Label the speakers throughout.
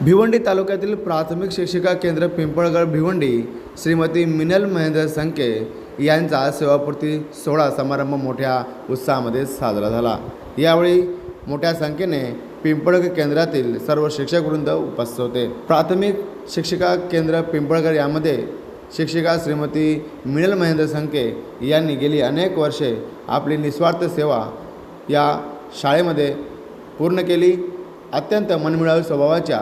Speaker 1: भिवंडी तालुक्यातील प्राथमिक शिक्षिका केंद्र पिंपळगड भिवंडी श्रीमती मिनल महेंद्र संके यांचा सेवापूर्ती सोहळा समारंभ मोठ्या उत्साहामध्ये साजरा झाला. यावेळी मोठ्या संख्येने पिंपळगड केंद्रातील सर्व शिक्षकवृंद उपस्थित होते. प्राथमिक शिक्षिका केंद्र पिंपळगड यामध्ये शिक्षिका श्रीमती मिनल महेंद्र संके यांनी गेली अनेक वर्षे आपली निस्वार्थ सेवा या शाळेमध्ये पूर्ण केली. अत्यंत मनमिळावी स्वभावाच्या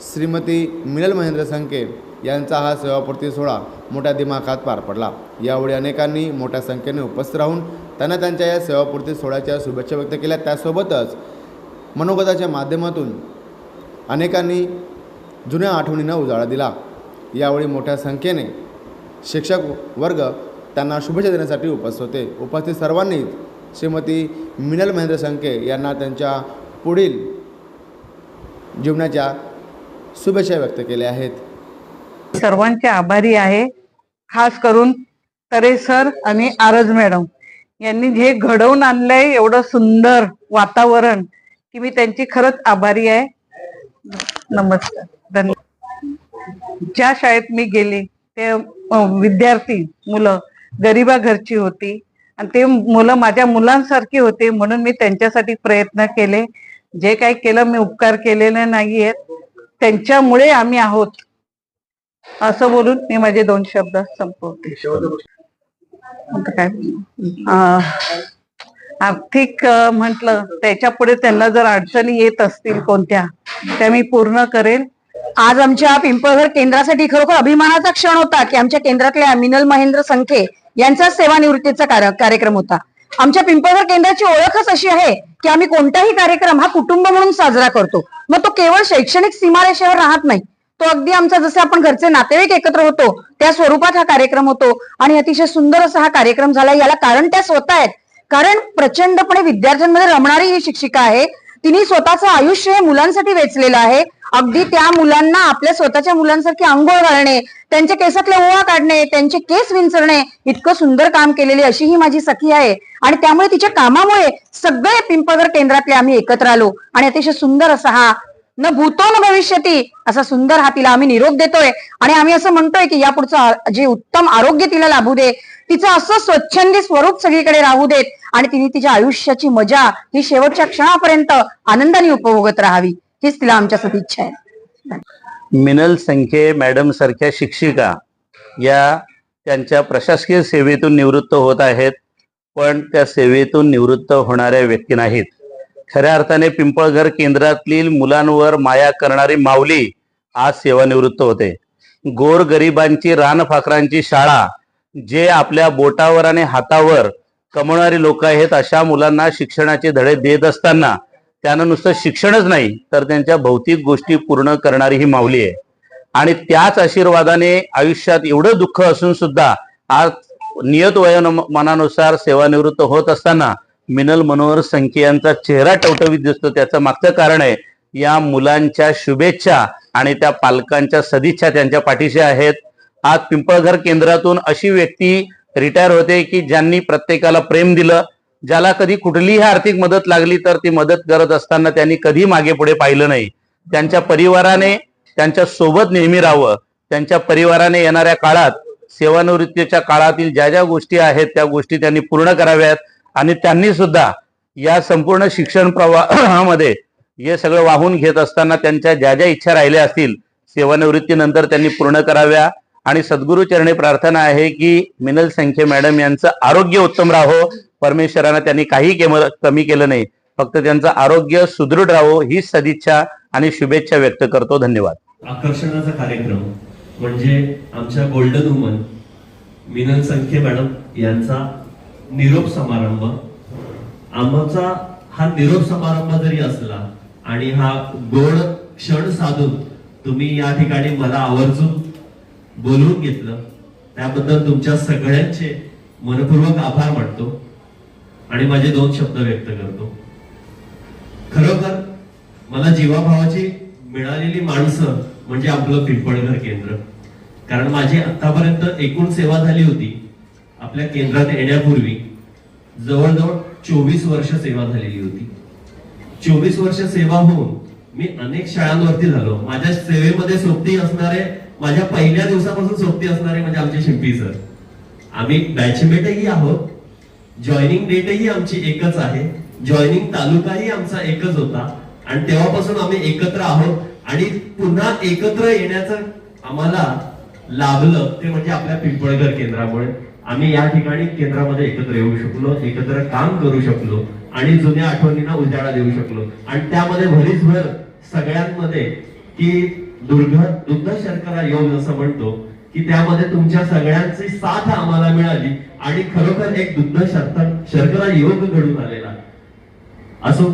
Speaker 1: श्रीमती मिनल महेंद्र संके यांचा हा सेवापूर्ती सोहळा मोठ्या दिमाखात पार पडला. यावेळी अनेकांनी मोठ्या संख्येने उपस्थित राहून त्यांना त्यांच्या या सेवापूर्ती सोहळ्याच्या शुभेच्छा व्यक्त केल्या. त्यासोबतच मनोगताच्या माध्यमातून अनेकांनी जुन्या आठवणींना उजाळा दिला. यावेळी मोठ्या संख्येने शिक्षक वर्ग त्यांना शुभेच्छा देण्यासाठी उपस्थित होते. उपस्थित सर्वांनी श्रीमती मिनल महेंद्र संके यांना त्यांच्या पुढील जीवनाच्या शुभेच्छा व्यक्त केल्या आहेत.
Speaker 2: सर्वांचे आभारी आहे. खास करून तरे सर आणि आरज मॅडम यांनी जे घडवून आणलंय एवढं सुंदर वातावरण की मी त्यांची खरंच आभारी आहे. नमस्कार. धन्यवाद ज्या शाळेत मी गेली ते विद्यार्थी मुलं गरिबा घरची होती आणि ते मुलं माझ्या मुलांसारखी होते म्हणून मी त्यांच्यासाठी प्रयत्न केले. जे काही केलं मी उपकार केलेले नाहीयेत. त्यांच्यामुळे आम्ही आहोत. असं बोलून मी माझे दोन शब्द संपवते. काय? आर्थिक म्हटल त्याच्या पुढे त्यांना जर अडचणी येत असतील कोणत्या त्या मी पूर्ण करेल.
Speaker 3: आज आमच्या पिंपळघर केंद्रासाठी खरोखर अभिमानाचा क्षण होता की आमच्या केंद्रातल्या मिनल महेंद्र संखे यांचा सेवानिवृत्तीचा कार्यक्रम होता. आमच्या पिंपळघर केंद्राची ओळखच अशी आहे की आम्ही कोणताही कार्यक्रम हा कुटुंब म्हणून साजरा करतो. मग तो केवळ शैक्षणिक सीमारेषेवर राहत नाही. तो अगदी आमचा जसे आपण घरचे नातेवाईक एकत्र होतो त्या स्वरूपात हा कार्यक्रम होतो आणि अतिशय सुंदर असा हा कार्यक्रम झाला. याला कारण त्या स्वतः आहेत कारण प्रचंडपणे विद्यार्थ्यांमध्ये रमणारी ही शिक्षिका आहे. तिने स्वतःचं आयुष्य हे मुलांसाठी वेचलेलं आहे. अगदी त्या मुलांना आपल्या स्वतःच्या मुलांसारखी आंघोळ घालणे त्यांच्या केसातले ओवा काढणे त्यांचे केस विंचरणे इतकं सुंदर काम केलेली अशी ही माझी सखी आहे. आणि त्यामुळे तिच्या कामामुळे सगळे पिंपळगर केंद्रातले आम्ही एकत्र आलो. आणि अतिशय सुंदर असा हा न भूतो न भविष्यती असा सुंदर हा तिला आम्ही निरोप देतोय. आणि आम्ही असं म्हणतोय की यापुढचं पुढचं जे उत्तम आरोग्य तिला लाभू दे तिचं असं स्वच्छंदी स्वरूप सगळीकडे राहू देत आणि तिने तिच्या आयुष्याची मजा ही शेवटच्या क्षणापर्यंत आनंदाने उपभोगत राहावी. हीच तिला आमच्या सदिच्छा आहे.
Speaker 4: मिनल संखे मॅडम सारख्या शिक्षिका या त्यांच्या प्रशासकीय सेवेतून निवृत्त होत आहेत पण त्या सेवेतून निवृत्त होणाऱ्या व्यक्ती नाहीत. खऱ्या अर्थाने पिंपळघर केंद्रातील मुलांवर माया करणारी माऊली आज सेवानिवृत्त होते. गोर गरिबांची रानफाकरांची शाळा जे आपल्या बोटावर आणि हातावर कमवणारी लोक आहेत अशा मुलांना शिक्षणाचे धडे देत असताना त्यांना नुसतं शिक्षणच नाही तर त्यांच्या भौतिक गोष्टी पूर्ण करणारी ही माऊली आहे. आणि त्याच आशीर्वादाने आयुष्यात एवढं दुःख असून सुद्धा आज नियत वयोमानानुसार सेवानिवृत्त होत असताना मिनल मनोहर संखे यांचा चेहरा टवटवीत दिसतो. त्याचं मागचं कारण आहे या मुलांच्या शुभेच्छा आणि त्या पालकांच्या सदिच्छा त्यांच्या पाठीशी आहेत. आज पिंपळघर केंद्रातून अशी व्यक्ती रिटायर होते की ज्यांनी प्रत्येकाला प्रेम दिलं ज्याला कधी कुठलीही आर्थिक मदत लागली तर ती मदत करत असताना त्यांनी कधी मागे पुढे पाहिलं नाही. त्यांच्या परिवाराने त्यांच्यासोबत नेहमी राहावं. त्यांच्या परिवाराने येणाऱ्या काळात सेवानिवृत्तीच्या काळातील ज्या ज्या गोष्टी आहेत त्या गोष्टी त्यांनी पूर्ण कराव्यात आणि त्यांनी सुद्धा या संपूर्ण शिक्षण प्रवाहामध्ये हे सगळं वाहून घेत असताना त्यांच्या ज्या ज्या इच्छा राहिल्या असतील सेवानिवृत्तीनंतर त्यांनी पूर्ण कराव्या. आणि सद्गुरु चरणी प्रार्थना आहे की मिनल संखे मॅडम यांचं आरोग्य उत्तम राहो. परमेश्वरानं त्यांनी काही केम- कमी केलं नाही. फक्त त्यांचं आरोग्य सुदृढ राहो ही सदिच्छा आणि शुभेच्छा व्यक्त करतो. धन्यवाद.
Speaker 5: आकर्षणाचा कार्यक्रम म्हणजे आमच्या golden woman Minal Sankhe madam यांचा निरोप समारंभ. आमचा हा निरोप समारंभ जरी असला आणि हा गोड क्षण साधून तुम्ही या ठिकाणी मला आवर्जून बोलवून घेतलं त्याबद्दल तुमच्या सगळ्यांचे मनपूर्वक आभार मानतो. आणि माझे दोन शब्द व्यक्त करतो. खरोखर मला जीवाभावाची मिळालेली माणसं म्हणजे आपलं पिंपळघर केंद्र. कारण माझी आतापर्यंत एकूण सेवा झाली होती आपल्या केंद्रात येण्यापूर्वी जवळजवळ चोवीस वर्ष सेवा झालेली होती. चोवीस वर्ष सेवा होऊन मी अनेक शाळांवरती झालो. माझ्या सेवेमध्ये सोबती असणारे माझ्या पहिल्या दिवसापासून सोबती असणारे म्हणजे आमचे शिंपी सर. आम्ही बॅचमेटही आहोत जॉईनिंग डेटही आमची एकच आहे. जॉईनिंग तालुकाही आमचा एकच होता. आणि तेव्हापासून आम्ही एकत्र आहोत. आणि पुन्हा एकत्र येण्याचं आम्हाला लाभलं ते म्हणजे आपल्या पिंपळगर केंद्रामुळे. आम्ही या ठिकाणी केंद्रामध्ये एकत्र येऊ शकलो एकत्र काम करू शकलो आणि जुन्या आठवणींना उजाळा देऊ शकलो. आणि त्यामध्ये भरीसभर सगळ्यांमध्ये की दुर्घ दुग्ध शर्करा योग असं म्हणतो की त्यामध्ये तुमच्या सगळ्यांची साथ आम्हाला मिळाली आणि खरोखर एक दुग्ध शर्कर शर्करा योग घडून आलेला. असो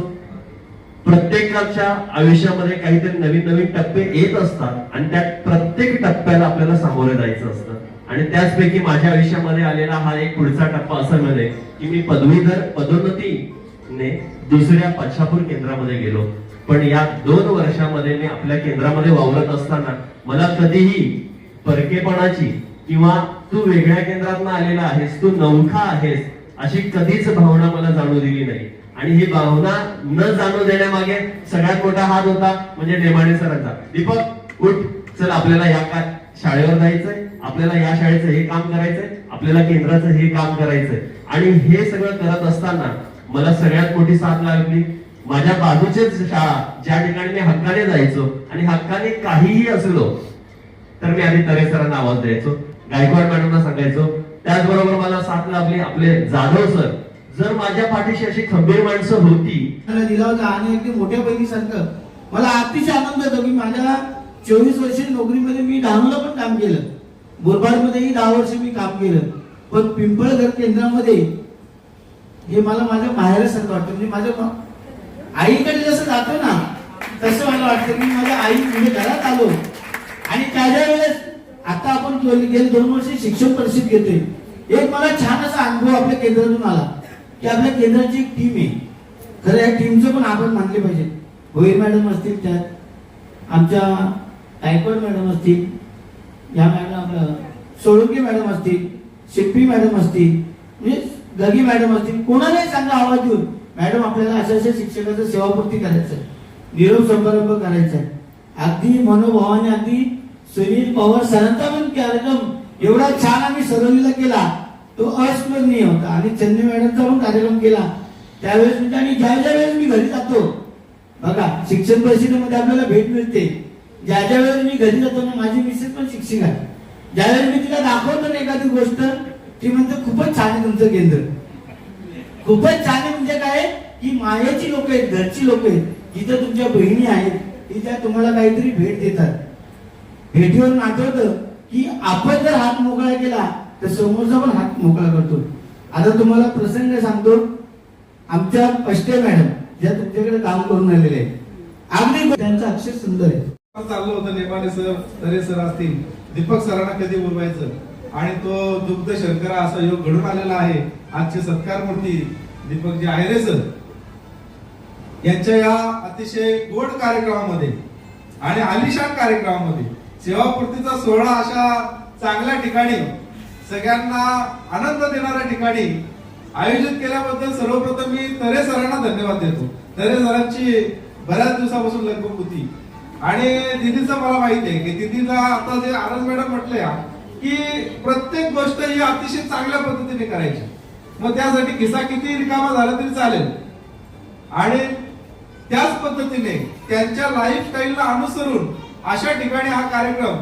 Speaker 5: प्रत्येकाच्या आयुष्यामध्ये काहीतरी नवीन नवीन टप्पे येत असतात आणि त्या प्रत्येक टप्प्याला आपल्याला सामोरे जायचं असतं. आणि त्याचपैकी माझ्या आयुष्यामध्ये आलेला हा एक पुढचा टप्पा असं मिळेल की मी पदवीधर पदोन्नतीने दुसऱ्या पच्छापूर केंद्रामध्ये गेलो. पण या दोन वर्षामध्ये मी आपल्या केंद्रामध्ये वावरत असताना मला कधीही परकेपणाची किंवा तू वेगळ्या केंद्रातून आलेला आहेस तू नौखा आहेस अशी कधीच भावना मला जाणू दिली नाही. आणि ही भावना न जाणू देण्यामागे सगळ्यात मोठा हात होता म्हणजे नेमाणे सरांचा. दीपक उठ चल आपल्याला या का शाळेवर जायचंय आपल्याला या शाळेचं हे काम करायचंय आपल्याला केंद्राचं हे काम करायचंय. आणि हे सगळं करत असताना मला सगळ्यात मोठी साथ लागली. माझ्या बाजूचेच शाळा ज्या ठिकाणी मी हक्काने जायचो आणि हक्काने काहीही असलो तर मी आधी तरे सरांना आवाज द्यायचो गायकवाड मॅडमना सांगायचो. त्याचबरोबर मला साथ लाभली आपले जाधव सर. जर माझ्या पाठीशी अशी खंबीर माणसं होती.
Speaker 6: मला दिला होता आणि अगदी मोठ्या सारखं मला अतिशय आनंद होतो. की माझ्या चोवीस वर्ष नोकरीमध्ये मी डहाणूला पण काम केलं. बोरबाडमध्येही दहा वर्ष मी काम केलं. पण पिंपळघर केंद्रामध्ये हे मला माझ्या माहेरासारखं वाटतं. म्हणजे माझ्या आईकडे जसं जातो ना तसं मला वाटतं की माझ्या आई म्हणजे घरात आलो. आणि त्याच्या वेळेस आता आपण गेले दोन वर्ष शिक्षण परिषद घेतोय. एक मला छान असा अनुभव आपल्या केंद्रातून आला की आपल्या केंद्राची एक टीम आहे. खरं या टीमचं पण आपण मानले पाहिजे. भोईर मॅडम असतील त्यात. आमच्या गायकवाड मॅडम असतील या मॅडम आपलं सोळंकी मॅडम असतील शिप्पी मॅडम असतील म्हणजे गगी मॅडम असतील कोणालाही चांगला आवाज देऊन मॅडम आपल्याला अशा अशा शिक्षकाचं सेवापूर्ती करायचं आहे निरोप समारंभ करायचा आहे अगदी मनोभावाने अगदी सुनील पवार सरांचा पण कार्यक्रम एवढा छान आम्ही सरोलीला केला. तो अस्मरणीय होता. आणि चंदी मॅडमचा पण कार्यक्रम केला. त्यावेळेस म्हणजे आणि ज्या ज्या वेळेस मी घरी जातो बघा शिक्षण परिषदेमध्ये आपल्याला भेट मिळते. ज्या ज्या वेळेस मी घरी जातो ना माझी मिसेस पण शिक्षक आहे. ज्यावेळेस मी तिला दाखवतो ना एखादी गोष्ट ती म्हणते खूपच छान आहे तुमचं केंद्र. खूपच छान आहे म्हणजे काय? की मायाची लोक आहेत घरची लोक आहेत. जिथं तुमच्या बहिणी आहेत. तिथं तुम्हाला काहीतरी भेट देतात. भेटीवरून आठवतं की आपण जर हात मोकळा केला तर समोरचा पण हात मोकळा करतो. आता तुम्हाला प्रसंग सांगतो. आमच्या अष्टे मॅडम ज्या तुमच्याकडे काम करून आलेले आहेत. अगदी त्यांचा अक्षर सुंदर आहे.
Speaker 7: चाललं होतं नेमाने सर तरे सर असतील. दीपक सरांना कधी बोलवायचं? आणि तो दुग्ध शंकरा असा योग घडून आलेला आहे. आजचे सत्कार मूर्ती दीपक जे आहे रे सर यांच्या या अतिशय गोड कार्यक्रमामध्ये आणि आलिशान कार्यक्रमामध्ये सेवापूर्तीचा सोहळा अशा चांगल्या ठिकाणी सगळ्यांना आनंद देणाऱ्या ठिकाणी आयोजित केल्याबद्दल सर्वप्रथम मी तरे सरांना धन्यवाद देतो. तरे सरांची बऱ्याच दिवसापासून लगबग होती आणि दिदीचं मला माहिती आहे की दिदीला आता जे आनंद मॅडम म्हटल्या की प्रत्येक गोष्ट ही अतिशय चांगल्या पद्धतीने करायची. मग त्यासाठी किस्सा किती रिकामा झाला तरी चालेल. आणि त्याच पद्धतीने त्यांच्या लाईफस्टाईलला अनुसरून अशा ठिकाणी हा कार्यक्रम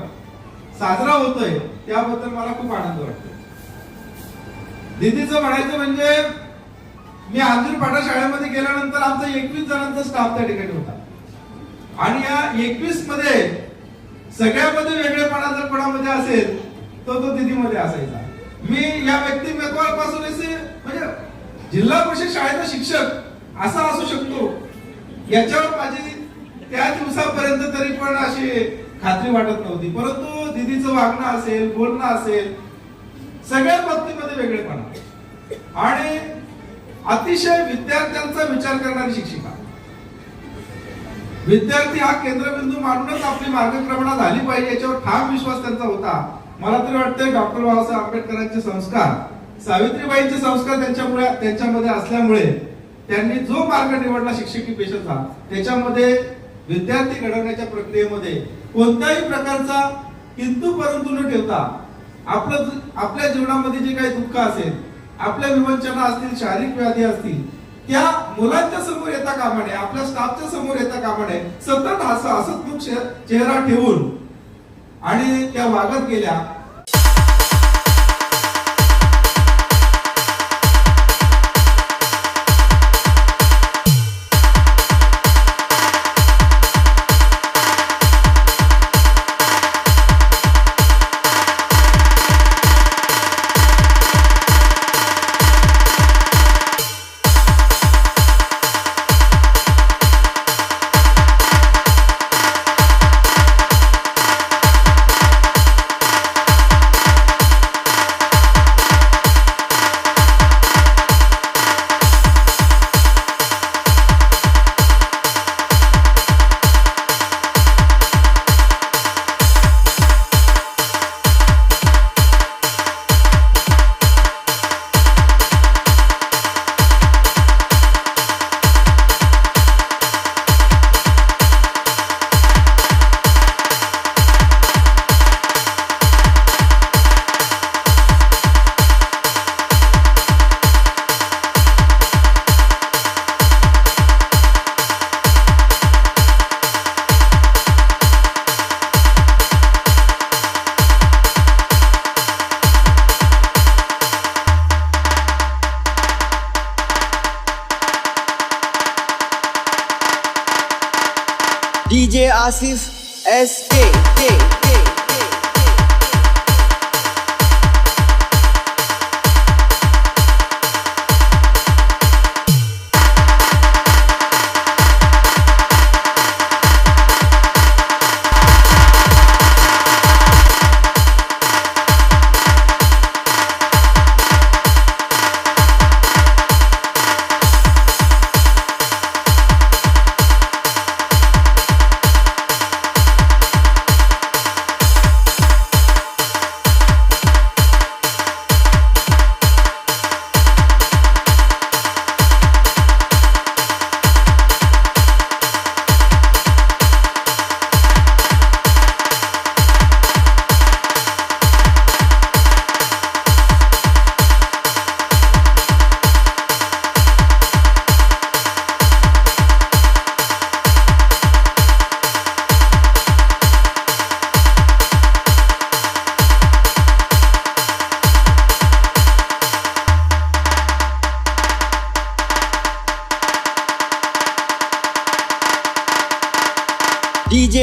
Speaker 7: साजरा होतोय त्याबद्दल मला खूप आनंद वाटतो दिदीचं म्हणायचं म्हणजे मी आजूर पाटा शाळेमध्ये गेल्यानंतर आमचा एकवीस जणांचा स्टाफ त्या ठिकाणी होता. आणि या एकवीसमध्ये सगळ्यामध्ये वेगळेपणा जर कोणामध्ये असेल तर तो दिदीमध्ये असायचा. मी या व्यक्तिमत्वापासून असे म्हणजे जिल्हा परिषद शाळेचा शिक्षक असा असू शकतो याच्यावर माझी त्या दिवसापर्यंत तरी पण अशी खात्री वाटत नव्हती. परंतु दिदीचं वागणं असेल बोलणं असेल सगळ्या बाबतीमध्ये वेगळेपणा. आणि अतिशय विद्यार्थ्यांचा विचार करणारी शिक्षिका. विद्यार्थी हा केंद्रबिंदू मानूनच आपली मार्गक्रमणा झाली पाहिजे याच्यावर ठाम विश्वास त्यांचा होता. मला तरी वाटतंय डॉक्टर बाबासाहेब आंबेडकरांचे संस्कार सावित्रीबाईंचे संस्कार त्यांच्यामुळे त्यांच्यामध्ये असल्यामुळे त्यांनी जो मार्ग निवडला शिक्षकी पेशाचा त्याच्यामध्ये विद्यार्थी घडवण्याच्या प्रक्रियेमध्ये कोणत्याही प्रकारचा किंतु परंतु न ठेवता आपलं आपल्या जीवनामध्ये जे काही दुःख असेल आपल्या विवंचना असतील शारीरिक व्याधी असतील त्या मुलांच्या समोर येता कामा नये आपल्या स्टाफच्या समोर येता कामा नये सतत हस हसतमुख चेहरा ठेवून आणि त्या वागत गेल्या
Speaker 8: passive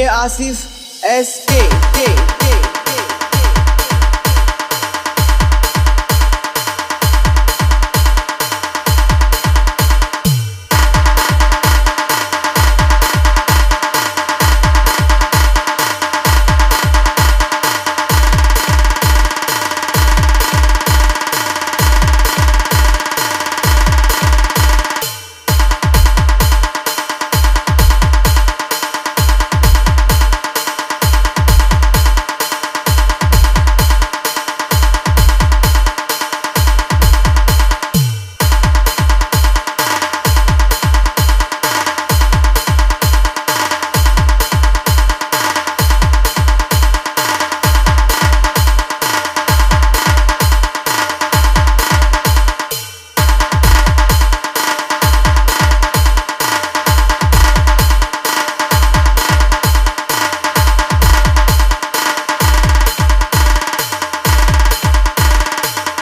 Speaker 8: आसिफ एस के